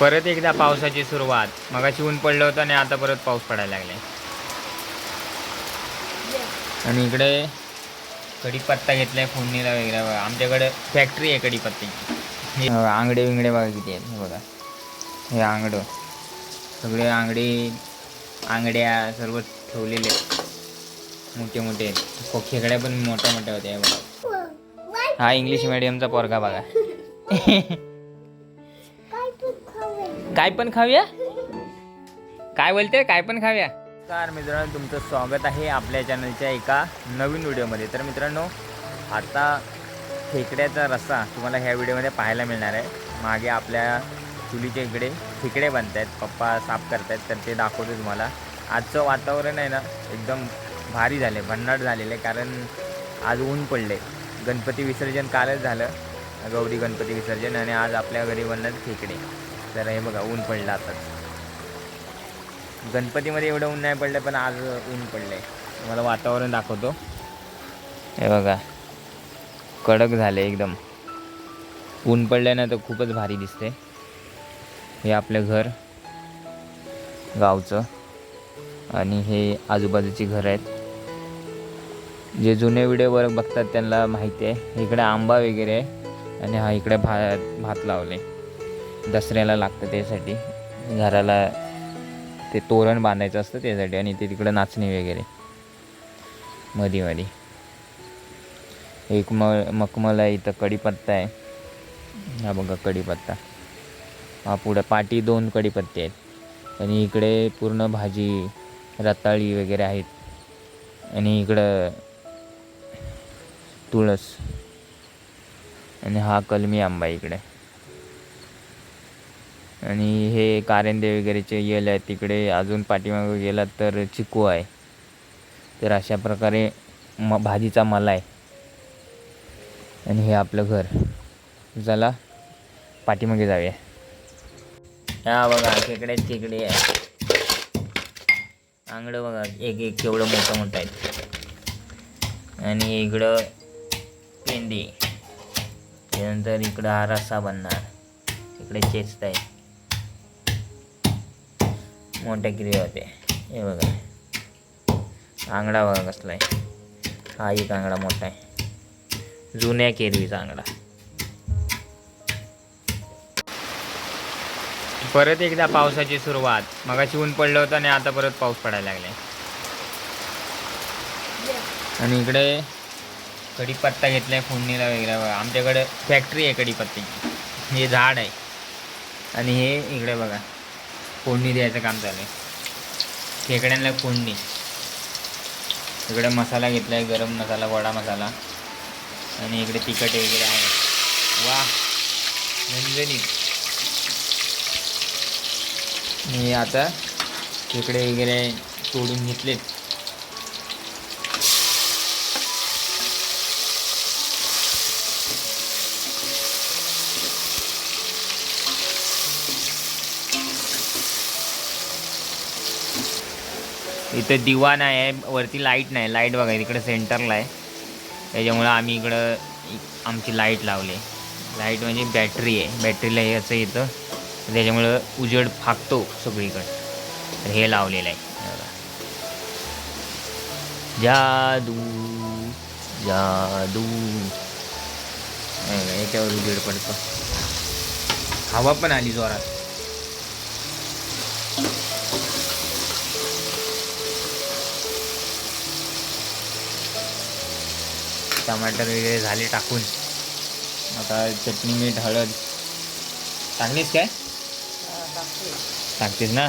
परत एकदा पावसाची सुरुवात. मगाशी ऊन पडलं होतं आणि आता परत पाऊस पडायला लागले आणि इकडे कढीपत्ता घेतलाय फोडणीला वगैरे. बघा आमच्याकडे फॅक्टरी आहे कढीपत्त्याची आंगडे विंगडे बघा किती आहेत बघा. हे आंगडं. सगळे आंगडे आंगड्या सर्व ठेवलेले आहेत. मोठे मोठे आहेत. खेकड्या पण मोठ्या मोठ्या होत्या बघा. हा इंग्लिश मिडियमचा पोरगा बघा. काय पण खाऊया? काय बोलते? काय पण खाऊया? कार मित्रांनो तुमचं स्वागत आहे आपल्या चॅनलच्या एका नवीन व्हिडिओमध्ये. तर मित्रांनो आता खेकड्याचा रस्सा तुम्हाला ह्या व्हिडिओमध्ये पाहायला मिळणार आहे. मागे आपल्या चुलीच्या इकडे खेकडे बनत आहेत पप्पा साफ करत आहेत तर ते दाखवतो तुम्हाला. आजचं वातावरण आहे ना एकदम भारी झाले भन्नाट झालेलं आहे कारण आज ऊन पडले गणपती विसर्जन कालच झालं गौरी गणपती विसर्जन आणि आज आपल्या घरी बनणार खेकडे. तर हे बघा ऊन पडलं आताच. गणपतीमध्ये एवढं ऊन नाही पडलं पण आज ऊन पडलं आहे तुम्हाला वातावरण दाखवतो. हे बघा कडक झाले एकदम. ऊन पडल्यानं तर खूपच भारी दिसते हे आपलं घर गावचं. आणि हे आजूबाजूची घर आहेत. जे जुने व्हिडिओवर बघतात त्यांना माहिती आहे. इकडे आंबा वगैरे आहे. आणि हा इकडे भात भात लावले दसऱ्याला लागतं त्यासाठी. घराला ते तोरण बांधायचं असतं त्यासाठी आणि ते तिकडं नाचणी वगैरे. मधी मधी एक म मखमल आहे इथं कढीपत्ता आहे. हा बघा कढीपत्ता. हा पुढं पाटी दोन कढीपत्ते आहेत. आणि इकडे पूर्ण भाजी रताळी वगैरे आहेत. आणि इकडं तुळस. आणि हा कलमी आंबा इकडे. आणि हे कारंदे वगैरेचे येल आहेत तिकडे अजून पाठीमागं गेलात तर चिकू आहे. तर अशा प्रकारे म भाजीचा मला आहे. आणि हे आपलं घर. चला पाठीमागे जाऊया. हा बघा खेकडे खेकडे आहे. आंगडं बघा एक एक केवढं मोठं मोठं आहे आणि इकडं पेंडी. त्यानंतर इकडं हा रस्सा बनणार. इकडे चेचत आहे मोठ्या किरी होते हे बघा. आंगडा बघा कसला आहे. हा एक आंगडा मोठा आहे. जुन्या केरवीचा आंगडा. परत एकदा पावसाची सुरुवात. मगाशी ऊन पडलं होतं आणि आता परत पाऊस पडायला लागले आणि इकडे कढीपत्ता घेतलाय फोडणीला वगैरे बघा आमच्याकडे फॅक्टरी आहे कढीपत्त्याची. हे झाड आहे. आणि हे इकडे बघा. फोडणी द्यायचं काम चालू आहे खेकड्यांना फोडणी. इकडे मसाला घेतला आहे गरम मसाला वडा मसाला. आणि इकडे तिखट वगैरे आहे. वा झणझणीत मी आता खेकडे वगैरे तोडून घेतलेत. इथं दिवा नाही आहे वरती लाइट नाही लाइट बघा इकडे सेंटरला आहे. त्याच्यामुळं आम्ही इकडं आमची लाइट लावली. लाइट म्हणजे बॅटरी आहे. बॅटरीला हे असं येतं. त्याच्यामुळं उजेड फाकतो सगळीकडं. तर हे लावलेलं आहे. जादू जादू. याच्यावर उजेड पडतो. हवा पण आली जोरात. टमाटर वगैरे झाले टाकून. आता चटणी मीठ हळद. टाकलीस काय? टाकतेस ना?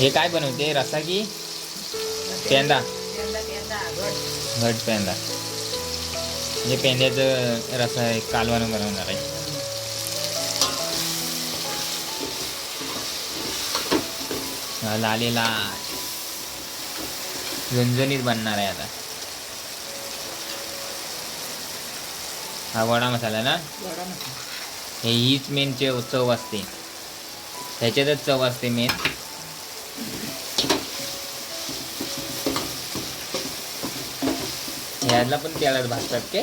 हे काय बनवते? रसा की पेंदा? घट पेंदा. म्हणजे पेंद्याचं रसा आहे कालवानं बनवणार आहे. लालेला झणझणीत बनणार आहे आता. हा वडा मसाला ना? हे हीच मेन चे चव असते. त्याच्यातच चव असते मेन ह्याला पण तेलात भाजतात के.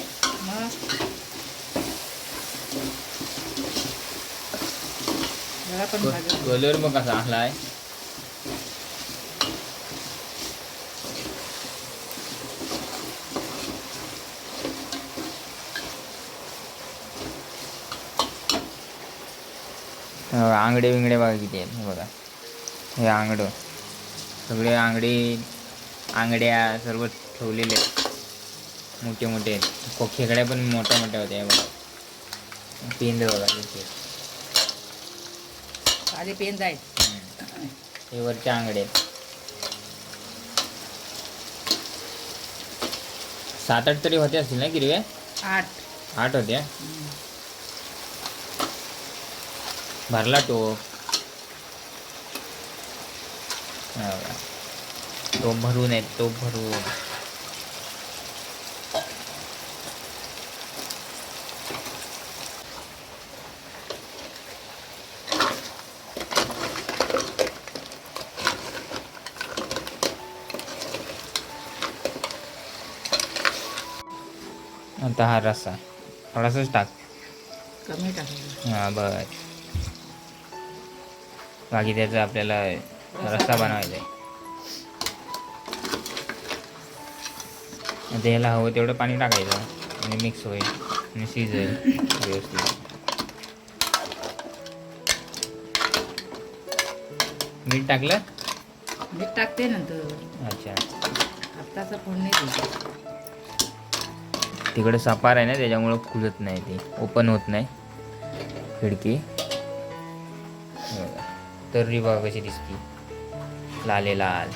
कलर मग कसा आलाय. हे आंगडे विंगडे बघा किती आहेत. बघा. हे आंगडं. सगळे आंगडे आंगड्या सर्व ठेवलेले आहेत. मोठे मोठे आहेत. खेकड्या पण मोठ्या मोठ्या होत्या हे बघा. पेंद बघा त्याचे आधी पेन जाईल हे वरचे आंगडे आहेत. सात आठ तरी होते असतील ना गिरव्या आठ. आठ होत्या भरला टोप. टोप भरून आहेत टोप भरून. आता हा रस्सा. थोडासाच टाक. कमी टाकायचं हा बस बाकी त्याचा आपल्याला रस्सा बनवायचा आहे. आता याला हवं तेवढं पाणी टाकायचं आणि मिक्स होईल आणि शिजेल व्यवस्थित. मीठ टाकलं? मीठ टाकते नंतर. अच्छा. आत्ताचा फोडणी दे तिकडे सपार आहे ना त्याच्यामुळं खुलत नाही ते. ओपन होत नाही. खिडकी. तर्री बघा कशी दिसती? लाले लाल.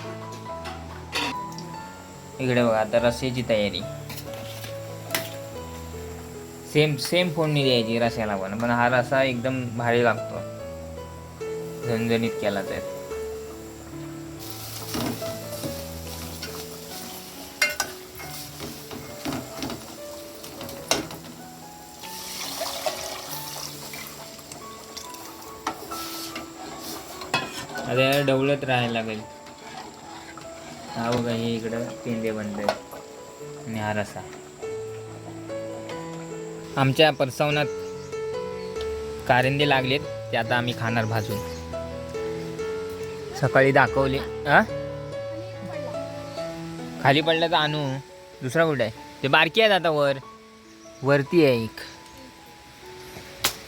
इकडे बघा आता रस्स्याची तयारी. सेम सेम फोडणी द्यायची रस्याला पण पण हा रसा एकदम भारी लागतो. झणझणीत केला तर. आता याला डवलत राहायला लागेल. हा बघा हे इकडं पेंदे बनले. आणि हा रसा. आमच्या परसवनात कारंदे लागलेत ते आता आम्ही खाणार भाजून. सकाळी दाखवले. हां खाली पडलं तर आणू. दुसरा कुठं आहे? ते बारकी आहेत आता वर. वरती आहे एक.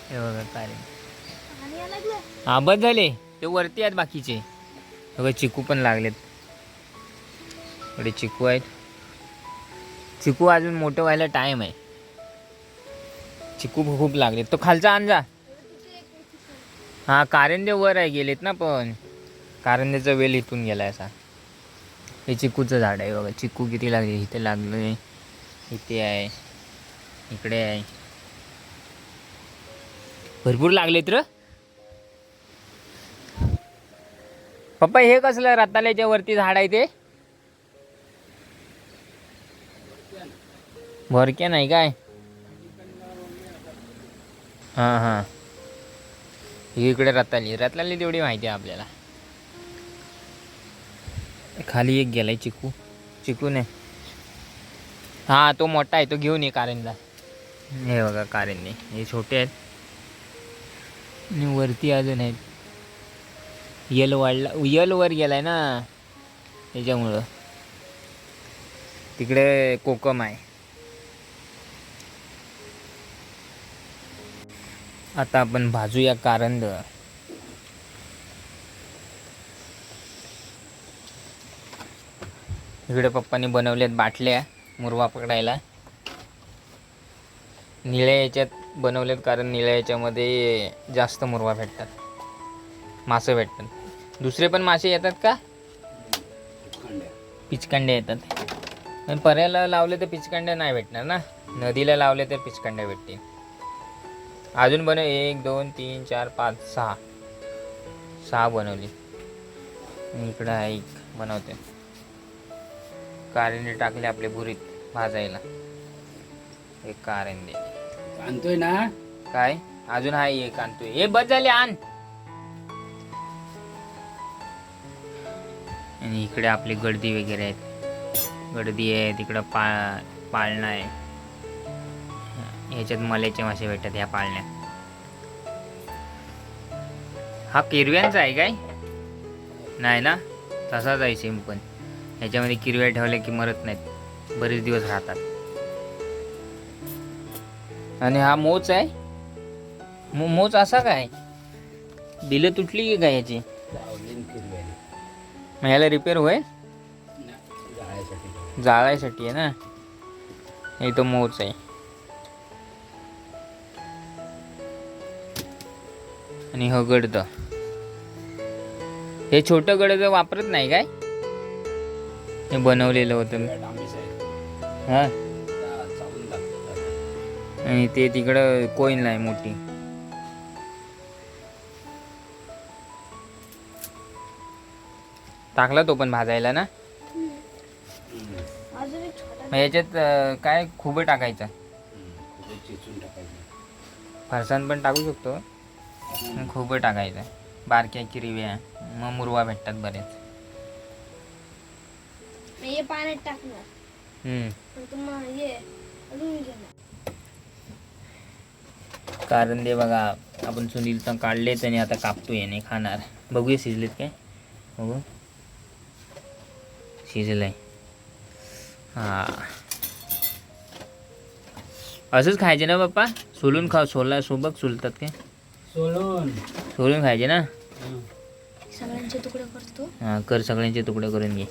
हे बघा कारंदे. हा बस झाले. ते वरती आहेत बाकीचे. बघा चिकू पण लागलेत. इकडे चिकू आहेत. चिकू अजून मोठं व्हायला टाइम आहे. चिकू खूप लागलेत. तो खालचा आणजा हा कारंदे वर आहे गेलेत ना पण. कारंदेचा वेल इथून गेलाय असा. हे चिकूचं झाड आहे बघा. चिकू किती लागले? इथे लागले इथे आहे. इकडे आहे. भरपूर लागलेत र. पप्पा हे कसलं रताल्याच्या वरती झाड आहे ते? भरके नाही काय? हां हां. इकडे रताली रताली तेवढी माहिती आहे आपल्याला. खाली एक गेलाय चिकू चिकू नाही हा तो मोठा आहे तो घेऊन ये कारेंदा हे बघा कारेनने. हे छोटे आहेत. आणि वरती अजून आहेत. यल वाढला यल वर आहे ना त्याच्यामुळं तिकडे कोकम आहे. आता आपण भाजूया कारंद. इकडे पप्पाने बनवल्यात बाटल्या मुरवा पकडायला. निळ्या याच्यात बनवलेत कारण निळ्या याच्यामध्ये जास्त मुरवा भेटतात. मासे भेटतात. दुसरे पण मासे येतात का? पिचकांड्या येतात. पण पर्याला लावले तर पिचकांड्या नाही भेटणार ना? नदीला लावले तर पिचकांड्या भेटतील. अजून बनव एक दोन तीन चार पाच सहा. सहा बनवली. इकडं आहे एक बनवते. कारंदे टाकले आपले भुरीत भाजायला. एक कारंदे आणतोय ना? काय? अजून आहे एक आणतोय. हे बस झाले आण. आणि इकडे आपली गर्दी वगैरे आहेत. गर्दी आहे तिकडं पा पाळणा आहे. ह्याच्यात मलेचे मासे भेटतात ह्या पाळण्यात. हा किरव्यांचा आहे काय? नाही ना? तसाच आहे सेम पण. ह्याच्यामध्ये किरव्या ठेवल्या की मरत नाहीत. बरेच दिवस राहतात. आणि हा मोच आहे? मो मोच असा काय? बिलं तुटली की काय ह्याची? मग ह्याला रिपेअर होय? जाळायसाठी आहे ना? हे मोच आहे. आणि ह गडद. हे छोटं गडद वापरत नाही काय? हे बनवलेलं होतं हा? आणि ते तिकडं कोईन आहे मोठी. टाकला तो पण भाजायला ना? मग याच्यात अं, काय खूप टाकायचं? फरसाण पण टाकू शकतो. खूप टाकायचं. बारक्या किरव्या मग मुरवा भेटतात बरेच. मी हे पाण्यात टाकणार. हम्म. पण तुम्हाला हे अजून घेणार. कारण ते बघा आपण सुनील तर काढलेत आणि आता कापतोय याने खाणार. बघूया शिजलेत काय? बघू. शिजलंय हा। असंच खायचे ना पप्पा सोलून खा सोला सोबत सोलतात काय सोलून। सोलून खायचे ना सगळ्यांचे तुकडे करतो हा कर सगळ्यांचे तुकडे करून घे।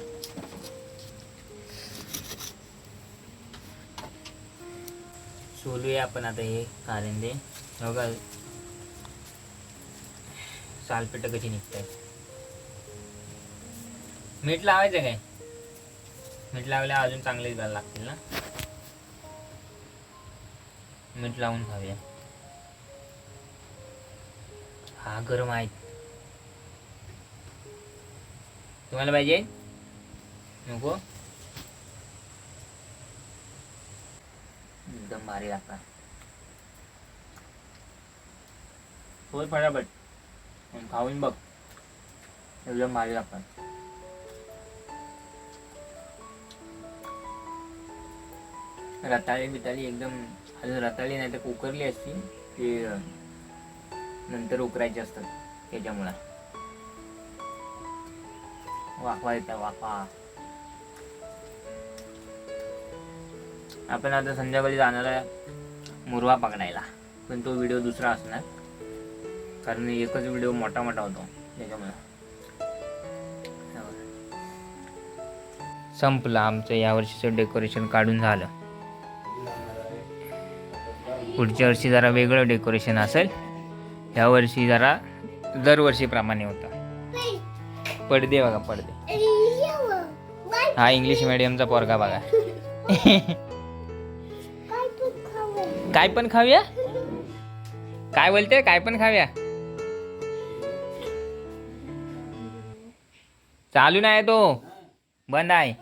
सोलूया आपण आता हे कारंदे बघा सालपेट कशी निघतात मीठ लावायचं काय? मीठ लावल्या अजून चांगले जायला लागतील ना? मीठ लावून खाऊया. हा गरम आहे. तुम्हाला पाहिजे? नको? एकदम भारी लागतात. होय फटाफट. खाऊन बघ. एकदम भारी लागतात. रताळी बिताळी एकदम अजून रताळी नाही तर उकरली असती ते नंतर उकरायचे असतात त्याच्यामुळं. वाफा येतात वाफा. आपण आता संध्याकाळी जाणार आहे मुरवा पकडायला पण तो व्हिडिओ दुसरा असणार. कारण एकच व्हिडिओ मोठा मोठा होतो त्याच्यामुळं. हो. संपलं आमचं यावर्षीचं डेकोरेशन काढून झालं. पुढच्या वर्षी जरा वेगळं डेकोरेशन असेल ह्या वर्षी जरा दरवर्षीप्रमाणे होतं. पडदे बघा पडदे. हा इंग्लिश मिडियमचा पोरगा बघा. काय पण खाऊया? काय बोलते? काय पण खाऊया? चालू नाही तो. बंद आहे.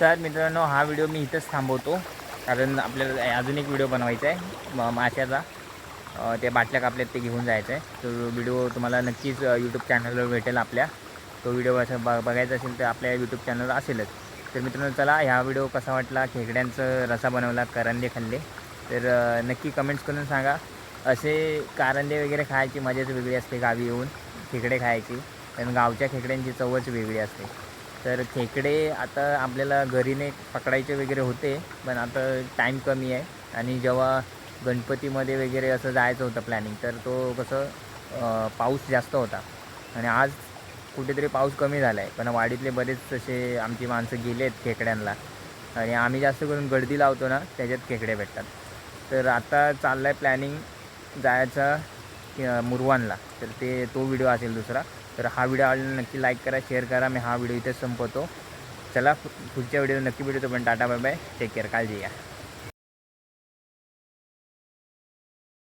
तर मित्रांनो हा व्हिडिओ मी इथंच थांबवतो. कारण आपल्याला अजून एक व्हिडिओ बनवायचा आहे. म- माशाचा त्या बाटल्या कापल्यात ते घेऊन जायचं आहे तो व्हिडिओ तुम्हाला नक्कीच यूट्यूब चॅनलवर भेटेल आपल्या. तो व्हिडिओ असं ब बघायचा असेल तर आपल्या यूट्यूब चॅनलवर असेलच. तर मित्रांनो चला ह्या व्हिडिओ कसा वाटला? खेकड्यांचं रसा बनवला करंदे खाल्ले. तर नक्की कमेंट्स करून सांगा. असे कारंदे वगैरे खायची मजाच वेगळी असते गावी येऊन खेकडे खायची. कारण गावच्या खेकड्यांची चवच वेगळी असते. तर खेकडे आता आपल्याला घरीने पकडायचे वगैरे होते पण आता टाईम कमी आहे. आणि जेव्हा गणपतीमध्ये वगैरे असं जायचं होतं प्लॅनिंग तर तो कसं पाऊस जास्त होता. आणि आज कुठेतरी पाऊस कमी झाला आहे पण वाडीतले बरेच असे आमची माणसं गेले आहेत खेकड्यांना. आणि आम्ही जास्त करून गर्दी लावतो ना त्याच्यात खेकडे भेटतात. तर आता चाललं आहे प्लॅनिंग जायचा मुरवानला. तर ते तो व्हिडिओ असेल दुसरा. तर हा व्हिडिओ आवडला नक्की लाईक करा शेअर करा. मी हा व्हिडिओ इथेच संपवतो. चला पुढच्या व्हिडिओ नक्की भेटतो पण tata bye bye take care काळजी घ्या.